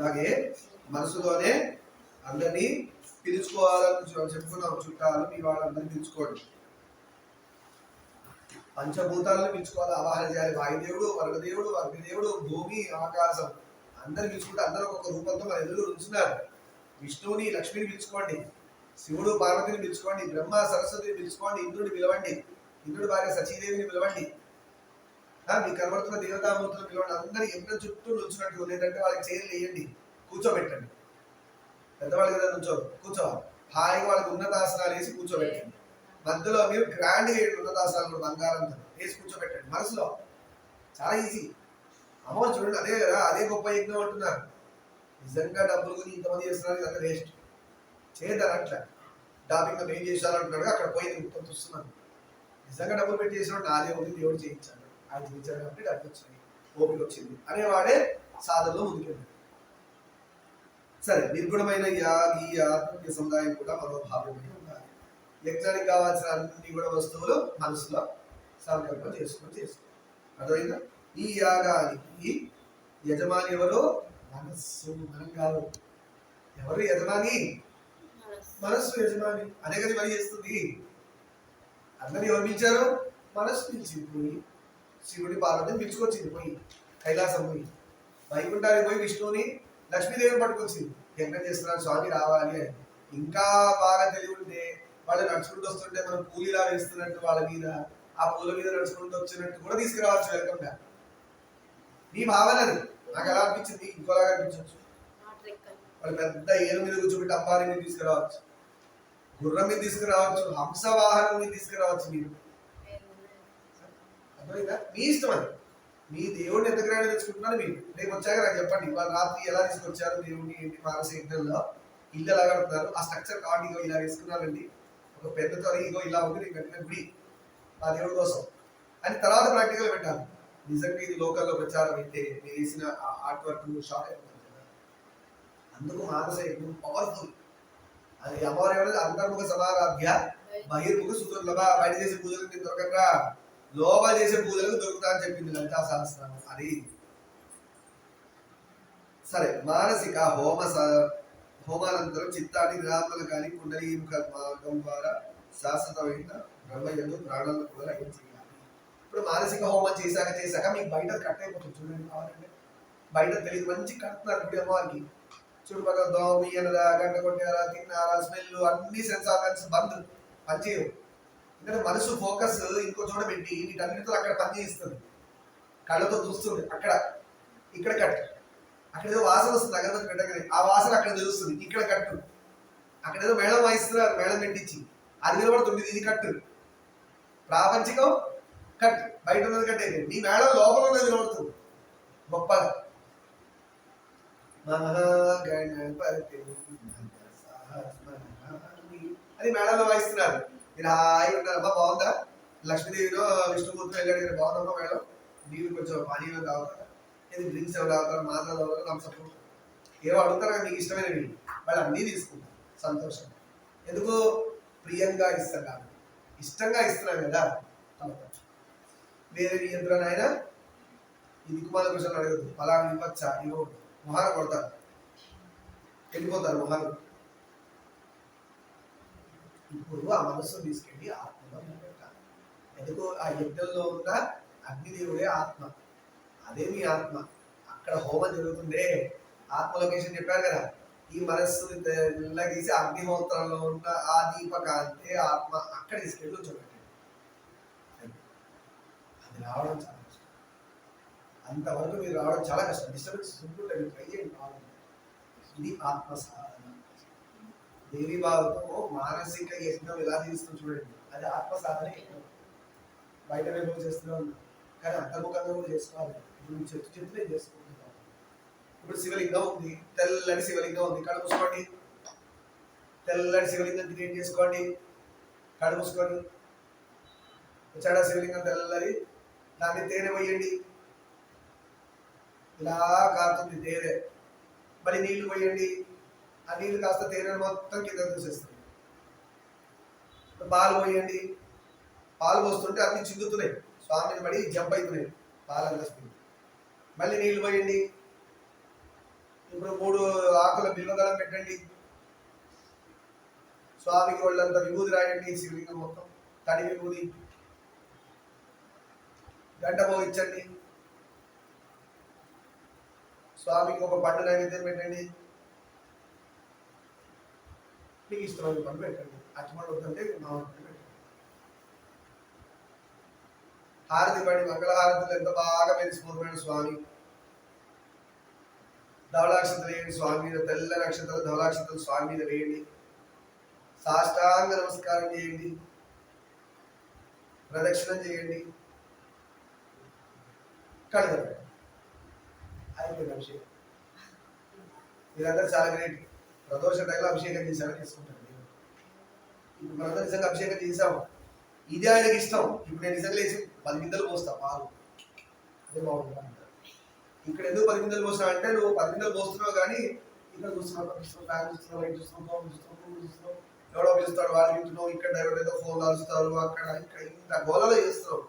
అలాగే మనసులోనే అందరినీ పిలుచుకోవాలని చెప్పుకున్నాం చుట్టాలు మీ వాళ్ళందరినీ పిలుచుకోండి. పంచభూతాలను పిలుచుకోవాలి. ఆవాహన చేయాలి. వాయుదేవుడు వరుణదేవుడు అగ్నిదేవుడు భూమి ఆకాశం అందరు పిలుచుకుంటే అందరూ ఒక రూపంతో మన ఎదురు ఉంచున్నారు విష్ణువుని లక్ష్మిని పిలుచుకోండి. శివుడు పార్వతిని పిలుచుకోండి. బ్రహ్మ సరస్వతిని పిలుచుకోండి. ఇంద్రుడిని పిలవండి. ఇంద్రుడి భార్య సచీదేవిని పిలవండి. మీకు కనబడుతున్న దేవతామూర్తులు పిలవండి. అందరు యజ్ఞం చుట్టూ నుంచున్నట్టు లేదంటే వాళ్ళకి చైర్లు వేయండి. కూర్చోబెట్టండి. పెద్దవాళ్ళు కదా నుంచో కూర్చోవాలి. హాయిగా వాళ్ళకి ఉన్నతాసనాలు వేసి కూర్చోబెట్టండి. మధ్యలో మీరు గ్రాండ్ వేయండి. ఉన్నతాసనాలు బంగారం బంగారంతో వేసి కూర్చోబెట్టండి. మనసులో చాలా ఈజీ అమ్మవారు చూడండి అదే కదా అదే గొప్ప యజ్ఞం అంటున్నారు. నిజంగా డబ్బులు గురించి ఇంతమంది చేస్తున్నారు ఇదంతా వేస్ట్ చేయద్దారు అట్లా. డాబింగ్ ఏం చేశారు అంటున్నాడు అక్కడ పోయి మొత్తం చూస్తున్నాను నిజంగా డబ్బులు పెట్టి చేసినట్టు నాదే ఉంది దేవుడు చేయించాను ఆయన చేయించాడు కాబట్టి డబ్బు వచ్చింది. ఓపిక వచ్చింది. అనేవాడే సాధనలో ముందుకెళ్ళాడు. సరే నిర్గుణమైన యా- ఈ ఆత్మీయ సముదాయం కూడా మనోభావమై ఉండాలి. యజ్ఞానికి కావాల్సిన అన్ని కూడా వస్తువులు మనసులో సంకల్పం చేసుకొని చేసుకోవాలి. అర్థమైందా? ఈ యాగానికి యజమాని ఎవరు? మనస్సు మనం కాదు ఎవరు యజమాని? మనస్సు యజమాని. అదే కదా పని చేస్తుంది. అందరిని ఎవరు పిలిచారు? మనస్సు పిలిచింది. శివుడి పార్వతిని పిలుచుకొచ్చింది పోయి కైలాసం పోయి. వైకుంఠానికి పోయి విష్ణువుని లక్ష్మీదేవిని పట్టుకొచ్చింది. యజ్ఞం చేస్తున్నాను స్వామి రావాలి అని. ఇంకా బాగా తెలివి ఉంటే వాళ్ళు నడుచుకుంటూ వస్తుంటే మనం పూలిలా వేస్తున్నట్టు వాళ్ళ మీద ఆ పూల మీద నడుచుకుంటూ వచ్చినట్టు కూడా తీసుకురావచ్చు వెల్కమ్గా నీ భావనది నాకు ఎలా అనిపించింది ఇంకోలాగా అనిపించవచ్చు వాళ్ళు పెద్ద ఏను మీద కూర్చోబెట్టి అబ్బాయి మీద తీసుకురావచ్చు. గుర్రం మీద తీసుకురావచ్చు హంస వాహనం మీద తీసుకురావచ్చు మీరు. అర్థమైందా? మీ ఇష్టం అది. మీ దేవుడిని ఎంత గ్రాండ్ తెచ్చుకుంటున్నారు మీరు. రేపు వచ్చాక నాకు చెప్పండి ఇవాళ రాత్రి ఎలా తీసుకొచ్చారు దేవుడిని ఏంటి మానస యజ్ఞంలో ఇల్లు ఎలా కడుతున్నారు? ఆ స్ట్రక్చర్ కార్డు ఇగో ఇలా వేసుకున్నారండి. ఒక పెద్ద త్వర ఇగో ఇలా ఉంది నేను కట్టిన గుడి. ఆ దేవుడి కోసం. అని తర్వాత ప్రాక్టికల్ పెట్టాలి. నిజంగా ఇది లోకల్లో ప్రచారం అయితే మీరు వేసిన ఆర్ట్ వర్క్ షాక్ అయిపోతుంది కదా. అందుకు మానస యజ్ఞం పవర్ఫుల్ అది అమ్మవారు ఎవరు? అంతర్ముఖ సమారాధ్య బహిర్ముఖ సుతుర్లభ బయట చేసే పూజలు నేను దొరకరా లోపల చేసే పూజలకు దొరుకుతా అని చెప్పింది లలితా సహస్రం అది సరే మానసిక హోమ స- హోమానంతరం చిత్తాన్ని విరామలు కానీ కుండలి మార్గం ద్వారా శాశ్వతమైన బ్రహ్మయ్యలు ప్రాణాలను కూడా ఏం చేయాలి ఇప్పుడు మానసిక హోమం చేశాక చేశాక మీకు బయట కట్ అయిపోతుంది. చూడండి కావాలంటే. బయట తెలియదు. మంచి కడుతున్నారు గుడి అమ్మవారికి చుట్టుపక్కల దోమ ఈయనదా గంట కొట్టారా తిన్నారా స్మెల్ అన్ని సెన్స్ ఆర్గన్స్ బంద్. పనిచేయవు. ఎందుకంటే మనసు ఫోకస్ ఇంకో చోట పెట్టి వీటన్నిటితో అక్కడ పని చేయిస్తుంది. కళ్ళతో చూస్తుంది. అక్కడ ఇక్కడ కట్టు అక్కడ ఏదో వాసన వస్తుంది అగరబత్తి పెట్టగానే. ఆ వాసన అక్కడ తెలుస్తుంది. ఇక్కడ కట్టు అక్కడ ఏదో మేళం వాయిస్తున్నారు మేళం పెట్టించి. అది నిలబడుతుంది ఇది కట్టు ప్రాపంచికం కట్. బయట ఉన్నది కట్టే నీ మేళం లోపల ఉన్నది నిలబడుతుంది. గొప్పగా. మహాగణపతి అది మేళంలో వాయిస్తున్నారు. ఇలా హాయి ఉంటారు. బాగుందా? లక్ష్మీదేవిలో విష్ణుమూర్తి వెళ్ళాడు కదా బాగుందమ్మా మేడం? నీళ్ళు కొంచెం పానీయం తాగుతారా ఇది డ్రింక్స్ ఎవరు తాగుతారు మాత్రం తాగుతారు థమ్స్అప్ ఏవో అడుగుతారు మీకు ఇష్టమైనవి వాళ్ళు. అన్నీ తీసుకుంటారు. సంతోషం. ఎందుకు ప్రియంగా ఇస్తాం కాదు ఇష్టంగా ఇస్తున్నాం కదా. తాగుతాం. వేరే నియంత్రణ అయినా ఈ దిక్కుమాల కృష్ణ అడగదు అలా ఇవ్వచ్చా ఇవ్వకూడదు మొహాలు కొడతారు. వెళ్ళిపోతారు మొహాలు. ఇప్పుడు ఆ మనస్సును తీసుకెళ్ళి ఆత్మలో నిలబెట్టాలి. ఎందుకు ఆ యజ్ఞంలో ఉన్న అగ్నిదేవుడే ఆత్మ. అదే మీ ఆత్మ. అక్కడ హోమం జరుగుతుందే. ఆత్మ లొకేషన్ చెప్పారు కదా. ఈ మనస్సుని తెల్లగీసి అగ్నిహోత్రంలో ఉన్న ఆ దీపకాంతే ఆత్మ అక్కడ తీసుకెళ్ళి చూడండి అది రావడం చాలా కష్టం. అంతవరకు మీరు రావడం చాలా కష్టం. డిస్టర్బెన్స్ ఉంటుంటే మీరు ట్రై చేయండి. ఇది ఆత్మ దేవి భావంతో మానసిక యజ్ఞం ఎలా తీస్తుంది చూడండి. అది ఆత్మ సాధన యజ్ఞం బయట వైపు చేస్తూనే ఉన్నాం. కానీ అంతర్ముఖంగా కూడా చేసుకోవాలి. ఇప్పుడు మీరు చెట్టు చెట్టు నేను చేసుకుంటున్నాను ఇప్పుడు శివలింగం ఉంది. తెల్లటి శివలింగం ఉంది. కళ్ళు మూసుకోండి. తెల్లటి శివలింగం క్రియేట్ చేసుకోండి. కళ్ళు మూసుకోండి. వచ్చాడా శివలింగం తెల్లది. దాన్ని తేనె పోయండి. ఇలా కారుతుంది తేనె. మళ్ళీ నీళ్ళు పోయండి. ఆ నీళ్ళు కాస్త తేనె మొత్తం కింద దూసేస్తుంది పాలు పోయండి. పాలు పోస్తుంటే అన్ని చిందుతున్నాయి స్వామిని పడి జంప్ అవుతున్నాయి. పాలు అందిస్తుంది మళ్ళీ నీళ్ళు పోయండి. ఇప్పుడు మూడు ఆకుల బిల్వదళం పెట్టండి. స్వామికి వాళ్ళంతా విభూది రాయండి శివలింగం మొత్తం తడి విభూది గంట పోయించండి. స్వామికి ఒక పండు నైవేద్యం పెట్టండి. నీకు ఇష్టమైన పని పెట్టండి అటుమండు వద్దంటే మా హారతి పడి మంగళహారతులు ఎంత బాగా మెరిసిపోతున్నాడు స్వామి. ధవలాక్షతలు వేయండి స్వామి మీద తెల్ల నక్షత్రాలు ధవలాక్షతలు స్వామి మీద వేయండి. సాష్టాంగ నమస్కారం చేయండి. ప్రదక్షిణ చేయండి. కడగండి. అయిపోయింది అభిషేకం. ఇదంతా చాలా గ్రేట్. ప్రదోష టైంలో అభిషేకం చేశారని తీసుకుంటాడు ఇప్పుడు మనందరం నిజంగా అభిషేకం చేసాము ఇదే ఆయనకి ఇష్టం. ఇప్పుడు నేను నిజంగా లేచి పది గిందలు పోస్తా పాలు. అదే బాగుంటుంది ఇక్కడ ఎందుకు పది గిందలు పోస్తావు అంటే నువ్వు పది గిందలు పోస్తున్నావు కానీ ఇక్కడ చూస్తున్నావు చూస్తున్నావు ఫ్యాన్ చూస్తున్నావు లైట్ చూస్తున్నావు చూస్తున్నావు చూస్తున్నావు ఎవడో పిలుస్తాడు వాళ్ళు వింటున్నావు ఇక్కడ డైరెక్ట్ ఏదో ఫోన్ కాలుస్తారు అక్కడ ఇక్కడ ఇంత గోలలో చేస్తున్నావు.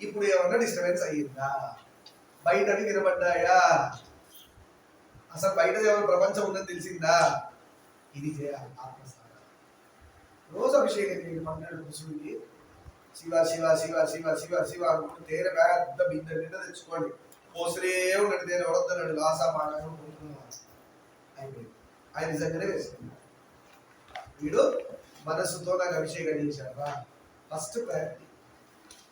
ఇప్పుడు ఏమన్నా డిస్టర్బెన్స్ అయ్యిందా? బయటని వినబడ్డాయా? అసలు బయట ఏమైనా ప్రపంచం ఉందని తెలిసిందా? ఇది చేయాలి ఆత్మస్థానం రోజు అభిషేకం చేయండి పన్నెండు ఋషులకి శివ శివ శివ శివ శివ శివ అనుకుంటూ తేర పెద్ద బిందె నిండా తెచ్చుకోండి. పోసలే ఉన్నాడు తేనె వడొద్దన్నాడు లాసా పాగా అయిపోయింది. ఆయన నిజంగానే వేసుకున్నాడు వీడు మనస్సుతో నాకు అభిషేకం చేశారా ఫస్ట్ ప్రయారిటీ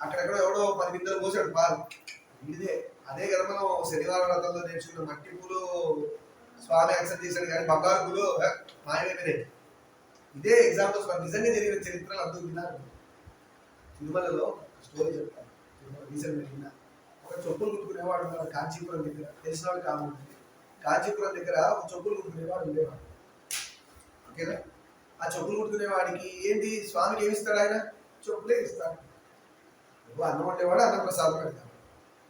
అక్కడెక్కడ ఎవడో పది బిందెలు పోసాడు పాలు. వీడిదే. అదే కదా మనం శనివారం రథంలో నేర్చుకున్న మట్టి పూలు స్వామి యాక్సెప్ట్ చేశాడు కానీ బంగారు పూలు హ, మాయమైపోయినాయి. ఇదే ఎగ్జాంపుల్స్ నిజంగా జరిగిన చరిత్రలు అందరూ విన్నారు. తిరుమలలో స్టోరీ చెప్తాను. రీసెంట్ విన్నా ఒక చెప్పులు కుట్టుకునేవాడు ఉన్నాడు కాంచీపురం దగ్గర. తెలిసిన వాళ్ళు కాముంటుంది కాంచీపురం దగ్గర ఒక చెప్పులు కుట్టుకునేవాడు ఉండేవాడు. ఓకేనా? ఆ చెప్పులు కుట్టుకునేవాడికి ఏంటి? స్వామికి ఏమి ఇస్తాడు ఆయన? చెప్పులే ఇస్తాడు. అన్నం వండేవాడు అన్నం ప్రసాదం పెడతాడు.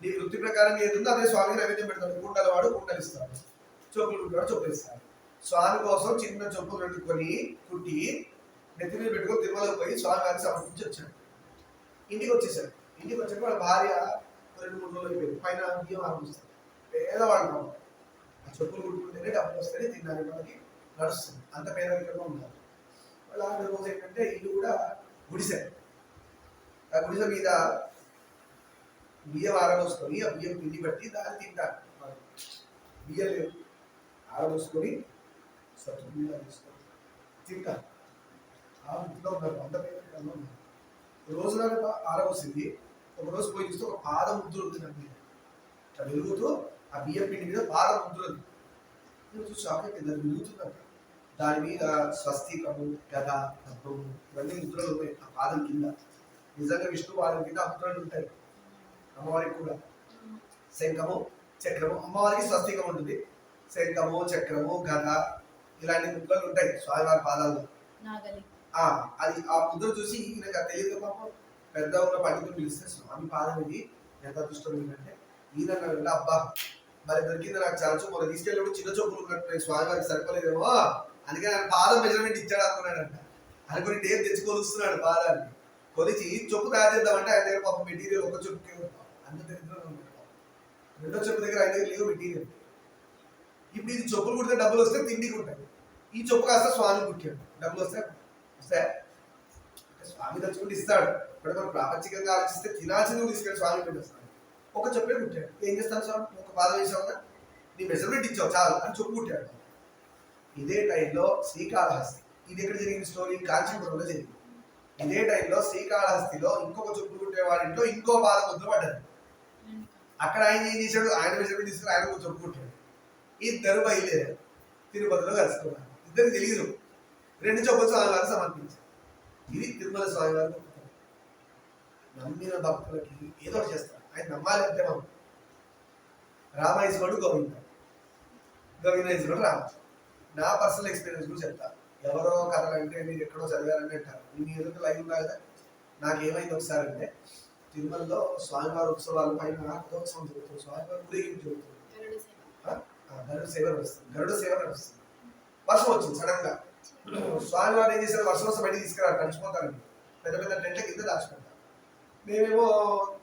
నీ వృత్తి ప్రకారం ఏది అదే స్వామికి నైవేద్యం పెడతాడు. కుండల వాడు కుండలిస్తాడు చొప్పులు చెప్పులు కుట్టువాడు స్వామి కోసం చిన్న చెప్పులు పెట్టుకొని కుట్టి నెత్తి మీద పెట్టుకొని తిరుమలకు పోయి స్వామి గారికి సమర్పించి వచ్చాడు. ఇంటికి వచ్చేసాడు. ఇంటికి వచ్చాక వాళ్ళ భార్య రెండు మూడు రోజులు అయిపోయింది. పైన బియ్యం ఆరంభిస్తాడు. పేదవాళ్ళు ఆ చెప్పులు కుట్టుకుంటేనే డబ్బులు వస్తాయి తినడానికి వాళ్ళకి నడుస్తుంది. అంత పేదరికంగా ఉన్నారు. వాళ్ళ రోజు ఏంటంటే ఇల్లు కూడా గుడిసె. ఆ గుడిసె మీద బియ్యం ఆరబోసుకొని ఆ బియ్యం పిండి పట్టి దాన్ని తింటారు. బియ్యం లేవు ఆరబోసుకొని సత్తు తీసుకొని తింటారు. ఆ ఇంట్లో ఉన్నారు అంత పేదరికంగా ఉన్నారు రోజున ఆరబోసింది. ఒక రోజు పోయి చూస్తే ఒక పాద ముద్ర ఉంది నా మీద. ఇట్లా వెలుగుతూ ఆ బియ్యం పిండి మీద పాద ముద్ర ఉంది. షాక్ అయిపోయింది అది వెలుగుతుందంట దాని మీద స్వస్తికము గద పద్మము ఇవన్నీ ముద్రలు ఉన్నాయి. ఆ పాదం కింద. నిజంగా విష్ణు పాదం కింద ఆ ముద్రలు ఉంటాయి. అమ్మవారికి కూడా. శంఖము చక్రము అమ్మవారికి స్వస్తికం ఉంటుంది. శంఖము చక్రము గద ఇలాంటి ముద్రలు ఉంటాయి స్వామివారి పాదాల్లో. అది ఆ ముద్ర చూసి అది తెలియదు పాపం. పెద్ద ఉన్న పండితులు పిలిస్తే స్వామి పాదం ఇది. ఎంత అదృష్టం ఏంటంటే ఈయన అన్నాడు, అబ్బా మరి దొరికింది నాకు చాలా చూపు. తీసుకెళ్ళినప్పుడు చిన్న చూపులు ఉన్నట్టు స్వామి వారికి సరిపోలేదేమో. అందుకే ఆయన పాదం మెజర్మెంట్ ఇచ్చాడు అనుకున్నాడంట. అనుకుని టేప్ తెచ్చి కొలుస్తున్నాడు పాదాన్ని. కొలిచి చొప్పు తయారు చేద్దామంటే ఆయన దగ్గర పాపం మెటీరియల్ ఒక చొప్పుకే ఉంది రెండో చెప్పు దగ్గర ఆయన దగ్గర లేవు మెటీరియల్ ఇప్పుడు ఇది చెప్పులు కుడితే డబ్బులు వస్తే తిండికి ఉంటాయి. ఈ చెప్పు కాస్త స్వామి కుట్టాడు డబ్బులు వస్తే వస్తే స్వామి తెచ్చుకుంటే ఇస్తాడు. ఇప్పుడు మనం ప్రాపంచికంగా ఆలోచిస్తే తినాల్సింది కూడా తీసుకెళ్ళి స్వామి పెట్టేస్తాడు ఒక చెప్పే కుట్టాడు ఏం చేస్తాను స్వామి? ఒక పాదం వేసావుగా నీ మెజర్మెంట్ ఇచ్చావు చాలు అని చెప్పు కుట్టాడు ఇదే టైంలో శ్రీకాళహస్తి. ఇది ఎక్కడ జరిగిన స్టోరీ? కాంచీపురంలో జరిగింది. ఇదే టైంలో శ్రీకాళహస్తిలో ఇంకొక చెప్పు కుట్టే ఇంట్లో ఇంకో పాదం ముద్ర పడ్డది. అక్కడ ఆయన ఏం చేశాడు? ఆయన మెజర్మెంట్ తీసుకుని ఆయన కూడా చెప్పు ఇద్దరు బయలుదేరారు తిరుపతిలో కలుసుకున్నారు ఇద్దరికి తెలియదు. రెండు చెప్పులు స్వామివారు సమర్పించారు ఇది తిరుమల స్వామివారి నమ్మిన భక్తులకి ఏదో ఒకటి చేస్తారు. ఆయన నమ్మాలి అంటే మనం. రామాయసుడు గోవింద. గోవిందేశ్వరుడు రామ. నా పర్సనల్ ఎక్స్పీరియన్స్ కూడా చెప్తా. ఎవరో కథలు అంటే మీరు ఎక్కడో చదివారని అంటారు. మీ ఎదురు లైవ్ ఉన్నా కదా? నాకేమైంది ఒకసారి అంటే తిరుమలలో స్వామివారి ఉత్సవాల పైన రథోత్సవం జరుగుతుంది. స్వామివారి ఊరేగింపు జరుగుతుంది? గరుడ సేవ. నడుస్తుంది. గరుడ సేవ నడుస్తుంది. వర్షం వచ్చింది సడన్గా. స్వామివారు ఏం చేశారు? వర్షం వస్తే బయటికి తీసుకురారు తడిచిపోతారండి పెద్ద పెద్ద టెంట్ల కింద దాచుకుంటారు. మేమేమో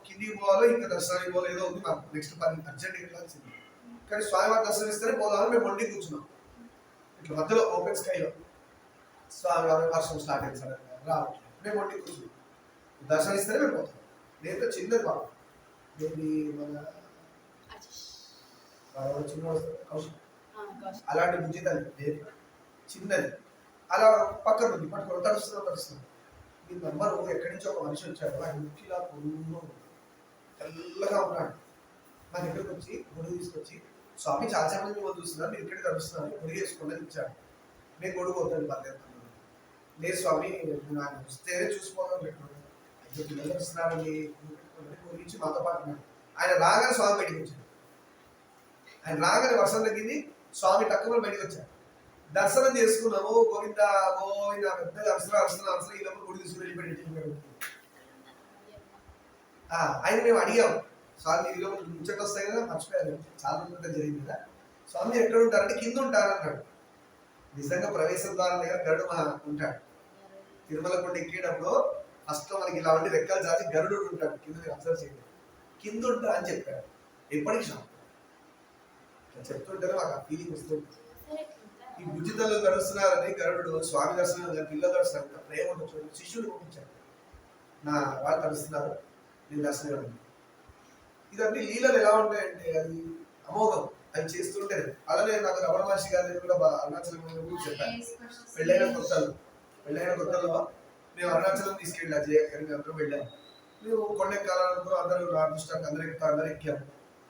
కిందికి పోవాలో ఇంకా దర్శనానికి పోవాలో ఏదో ఉంది మాకు. నెక్స్ట్ పని అర్జెంట్గా వెళ్ళాల్సింది. కానీ స్వామివారి దర్శనం ఇస్తేనే పోదామని మేము వండి కూర్చున్నాం. ఇట్లా మధ్యలో ఓపెన్ స్కైలో స్వామివారి వర్షం స్టార్ట్ అయింది సార్ రావట్లేదు. మేము వండి కూర్చున్నాం. దర్శనం ఇస్తేనే మేము పోతాం. నేనైతే చిన్నది బాబు. దీన్ని మన చిన్న అలాంటి బుద్ధి తల్లి లేదు చిన్నది అలా పక్కన ఉంది. పట్టుకొని తడుస్తున్నా తడుస్తున్నా మీ నంబరు ఎక్కడి నుంచో ఒక మనిషి వచ్చాడు ఆయన ముక్కిలా పొరుగు తెల్లగా ఉన్నాడు. మా దగ్గరకు వచ్చి గొడుగు తీసుకొచ్చి స్వామి చాలా మంది మిమ్మల్ని చూస్తున్నారు మీరు ఇక్కడ తడుస్తున్నారు. గొడుగు వేసుకోండి ఇచ్చాడు. నేను గొడుగు అవుతాను పర్లేదు లేదు స్వామి నాకు వస్తేనే చూసుకోవడం పెట్టుకున్నాను మాతో పాటు ఆయన రాగానే స్వామి బయటికి వచ్చాడు ఆయన రాగానే వర్షం తగ్గింది స్వామి టక్కుమని బయటకు వచ్చాడు దర్శనం చేసుకున్నాము గోవింద గోవింద పెద్ద అర్చన అర్చన అర్చన ఈ లోపల గుడి తీసుకుని వెళ్ళిపోయి ఆయన మేము అడిగాం స్వామి ఈ లోపల ముచ్చట వస్తాయి కదా మర్చిపోయారు. చాలా మంది జరిగింది కదా. స్వామి ఎక్కడ ఉంటారంటే కింద ఉంటారు అన్నాడు. నిజంగా ప్రవేశ ద్వారం దగ్గర గరుడు మా ఉంటాడు. తిరుమల కొండ ఎక్కేటప్పుడు ఫస్ట్ మనకి ఇలా ఉండి రెక్కలు చాచి గరుడు ఉంటాడు కింద మీరు అబ్జర్వ్ చేయండి. కింద ఉంటా అని చెప్పాడు. ఎప్పటికి షాప్ ఇట్లా చెప్తుంటేనే మాకు ఆ ఫీలింగ్ వస్తుంది. ఈ బుద్ధితలు గడుస్తున్నారని గరుడు స్వామి దర్శనం పిల్లలు దర్శనం ప్రేమ ఉంటుంది శిష్యుడు పంపించాడు నా వాళ్ళు తడుస్తున్నారు నేను దర్శనం ఇదన్నీ లీలలు ఎలా ఉంటాయంటే అది అమోఘం. అది చేస్తుంటే అలానే నాకు రమణ మహర్షి గారి కూడా అరుణాచలం గురించి చెప్పాను పెళ్ళైన కొత్తలో. పెళ్ళైన కొత్తలో మేము అరుణాచలం తీసుకెళ్ళా జయకరి అందరం వెళ్ళాం. మేము కొండ కాలంలో అందరూ రాష్ట్రం అందరూ ఎక్కుతా అందరూ ఎక్కాము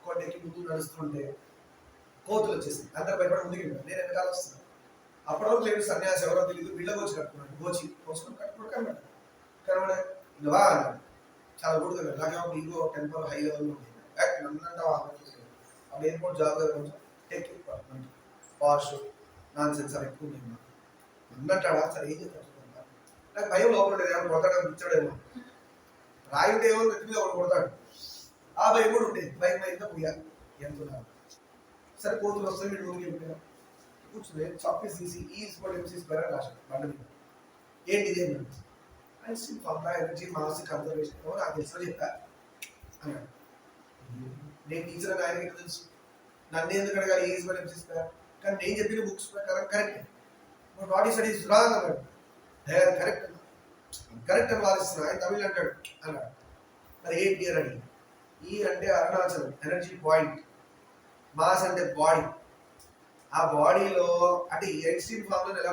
కొండ ఎక్కి ముందు నడుస్తుంటే కోతులు వచ్చేసింది అందరు భయపడి ముందుకు వెళ్ళాను నేను వెనకాల వస్తున్నాను అప్పటి వరకు లేదు సన్యాసి ఎవరో తెలియదు బిళ్ళ గోచి కట్టుకున్నాడు. గోచి కోసుకొని కట్టుకుని కనబడ కనబడ నువ్వా చాలా గుడి నాకేమో ఇంకో టెంపర్ హై లెవెల్ ఉంది. నన్నంటావా? అప్పుడు ఎయిర్పోర్ట్ జాబ్ కొంచెం టెక్ పాష్ నాన్ సెన్స్ అని ఎక్కువ ఉంది నాకు. నన్నంటాడా సరే ఏం చెప్తాను నాకు భయం లోపల ఉండేది ఏమో కొడతాడు ఇచ్చాడేమో రాయి ఉంటే ఏమో నెత్తి మీద ఒకడు కొడతాడు. ఆ భయం కూడా ఉండేది. భయం భయంగా పోయాలి ఎంత సరే కోతులు వస్తాయి మీరు రూమ్కి వెళ్ళిపోయారు కూర్చునే చాక్లెట్స్ తీసి ఈ స్పోర్ట్ ఎంసీస్ పేరు రాశాడు బండ మీద. ఏంటి ఇదే? అండ్ సింప్ అంతా ఎనర్జీ మానసిక కన్సర్వేషన్ నాకు తెలుసు చెప్పా. అన్నాడు. నేను టీచర్ అని ఆయనకి తెలుసు? నన్ను ఎందుకు అడగాలి? ఈ స్పోర్ట్ ఎంసీస్ పేరు కానీ నేను చెప్పిన బుక్స్ ప్రకారం కరెక్ట్ బాడీ స్టడీస్ రాంగ్ అన్నాడు. కరెక్ట్ కరెక్ట్ అని వాదిస్తున్నా. ఆయన తమిళ్ అంటాడు. అన్నాడు మరి ఏంటి అని? E అడిగి ఈ అంటే అరుణాచలం ఎనర్జీ పాయింట్ మాస్ అంటే బాడీ ఆ బాడీలో అంటే ఎక్స్ట్రీమ్ ఫామ్లో ఎలా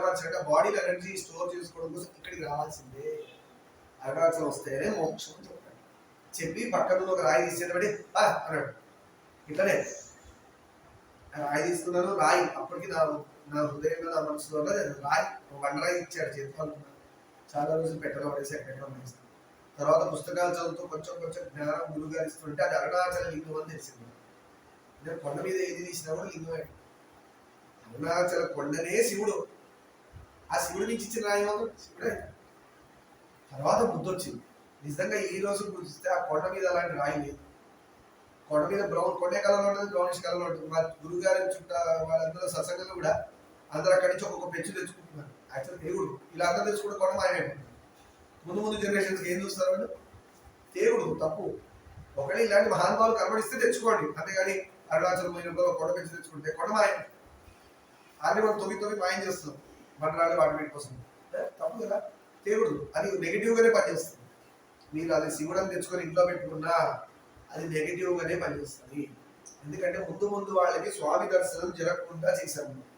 బాడీలో ఎనర్జీ స్టోర్ చేసుకోవడం కోసం ఇక్కడికి రావాల్సిందే. అరుణాచలం వస్తేనే మోక్షం అని చెప్పాడు. చెప్పి పక్కన ఒక రాయి తీసేటప్పుడు "ఆ" అన్నాడు. ఇట్లనే. రాయి తీసుకున్నాను రాయి. అప్పటికి నా నా హృదయంలో నా మనసులో రాయి వండరాయి ఇచ్చాడు చేతిలో. చాలా రోజులు పెట్టడం పడేసి పెట్టడం తర్వాత పుస్తకాలు చదువుతూ కొంచెం కొంచెం జ్ఞానం గురుగారిస్తుంటే అది అరుణాచల లింగం అని తెలిసింది. అంటే కొండ మీద ఏది తీసినా కూడా లింగమే. అరుణాచల కొండనే శివుడు. ఆ శివుడి నుంచి ఇచ్చిన రాయి మాత్రం శివుడే. తర్వాత బుద్ధి వచ్చింది నిజంగా ఈ రోజు పూజిస్తే ఆ కొండ మీద అలాంటి రాయి లేదు. కొండ మీద బ్రౌన్ కొండే కలర్ ఉంటుంది బ్రౌనిష్ కలర్ ఉంటుంది. మా గురుగారి చుట్ట వాళ్ళందరూ సత్సంగంలో కూడా అందరూ అక్కడి నుంచి ఒక్కొక్క పెంచు తెచ్చుకుంటున్నారు. యాక్చువల్ దేవుడు. ఇలా అందరూ తెచ్చుకోవడం కొండ మాయమైపోతుంది ముందు ముందు జనరేషన్స్కి ఏం చూస్తారు వాళ్ళు? దేవుడు తప్పు. ఒకటే ఇలాంటి మహానుభావులు కనబడిస్తే తెచ్చుకోండి. అంతేగాని అరుణాచల్ పోయినప్పుడు కొండ పెంచి తెచ్చుకుంటే కొండ మాయం అన్ని మనం తొమ్మిది తొగి మాయం చేస్తున్నాం బండరాళ్ళు వాటి వీటి కోసం. తప్పు కదా. దేవుడు అది నెగిటివ్గానే పనిచేస్తుంది. మీరు అది శివుడని తెచ్చుకొని ఇంట్లో పెట్టుకున్నా అది నెగిటివ్గానే పనిచేస్తుంది. ఎందుకంటే ముందు ముందు వాళ్ళకి స్వామి దర్శనం జరగకుండా చేశాము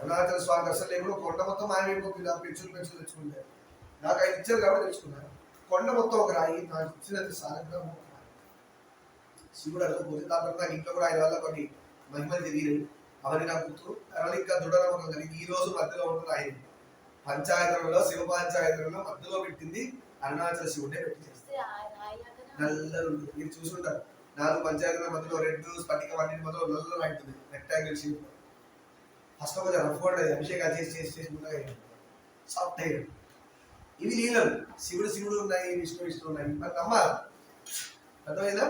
అరుణాచల స్వామి దర్శనం లేకుండా కొండ మొత్తం మాయమైపోతుంది. ఆ పెంచులు పెంచులు తెచ్చుకుంటే. నాకు ఆయన ఇచ్చారు కాబట్టి తెచ్చుకున్నాను. కొండ మొత్తం ఒక రాయి నాకు ఇచ్చినది రాయి. శివుడు అడగపోతే దాని నాకు ఇంట్లో కూడా ఆయన వల్ల కొన్ని మహిమలు తెలియదు అవన్నీ నాకు గుర్తు. తర్వాత ఇంకా దృఢనమ్మకం కలిగి ఈ రోజు మధ్యలో ఉంటుంది ఆయన పంచాయతీలో శివ పంచాయతీలో మధ్యలో పెట్టింది అరుణాచల శివుడే పెట్టి నల్లరు మీరు చూసుంటారు. నాలుగు పంచాయతీల మధ్యలో రెడ్ స్పటిక అన్నింటి మధ్యలో నల్ల రాయి ఉంటుంది రెక్టాంగిల్ షేప్ అసలు కొంచెం రఫ్ ఉంటుంది అభిషేకాలు చేసి చేసి చేసి సాఫ్ట్ అయ్యాడు ఇవి లీలలు. శివుడు శివుడు ఉన్నాయి విష్ణు విష్ణు ఉన్నాయి. మరి నమ్మాలి. అర్థమైందా?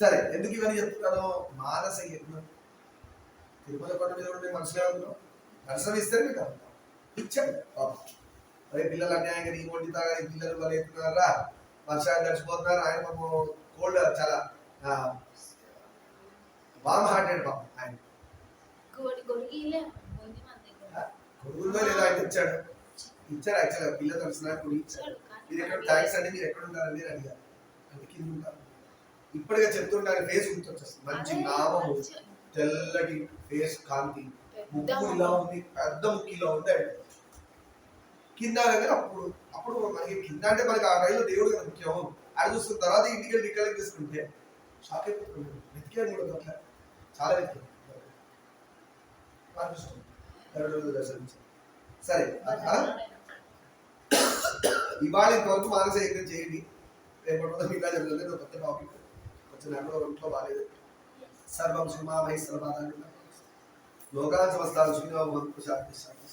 సరే ఎందుకు ఇవన్నీ చెప్తున్నాను మానస యజ్ఞం. తిరుమల కొండ మీద ఉండే మనుషులే ఉన్నాం దర్శనం ఇస్తే మీకు ఇచ్చాడు పాపం. అదే పిల్లలు అన్యాయంగా నీ ఒంటి తాగా పిల్లలు వాళ్ళు ఎత్తున్నారా వర్షాలు గడిచిపోతున్నారు ఆయన పాపం కోల్డ్ చాలా వామ్ హార్టెడ్ పాపం. లేదో ఆయన ఇచ్చాడు? ఇచ్చారు యాక్చువల్గా పిల్ల తడిసినా కూడా ఇచ్చాడు? మీరు ఎక్కడ థ్యాంక్స్ అండి? మీరు ఎక్కడ అంటే కింద ఉంటారు ఇప్పటిగా చెప్తుంటారు ఫేస్ గుర్తొచ్చేస్తుంది. మంచి నామము తెల్లటి ఫేస్ కాంతి. ముక్కు ఇలా ఉంది. పెద్ద ముక్కు ఇలా ఉంది అంటే కింద దగ్గర అప్పుడు అప్పుడు మనకి కింద అంటే మనకి ఆ రైలు దేవుడు కదా ముఖ్యం అది చూస్తున్న తర్వాత ఇంటికి వెళ్ళి ఇక్కడ తీసుకుంటే షాక్ అయిపోతుంది వెతికాడు కూడా అట్లా చాలా వెతికాడు నాకు ఇష్టం తల్లిదండ్రులు దర్శించాలి సరే ఇవాళ ఇంతవరకు మానసిక యజ్ఞం చేయండి రేపటి ఇంకా జరుగుతుంది ఒక కొత్త టాపిక్ కొంచెం నెలలో ఇంట్లో బాగాలేదు సర్వం సుమా మహేశ్వర బాధ లోకాలు సమస్తాలు సుఖినో శాంతి శాంతి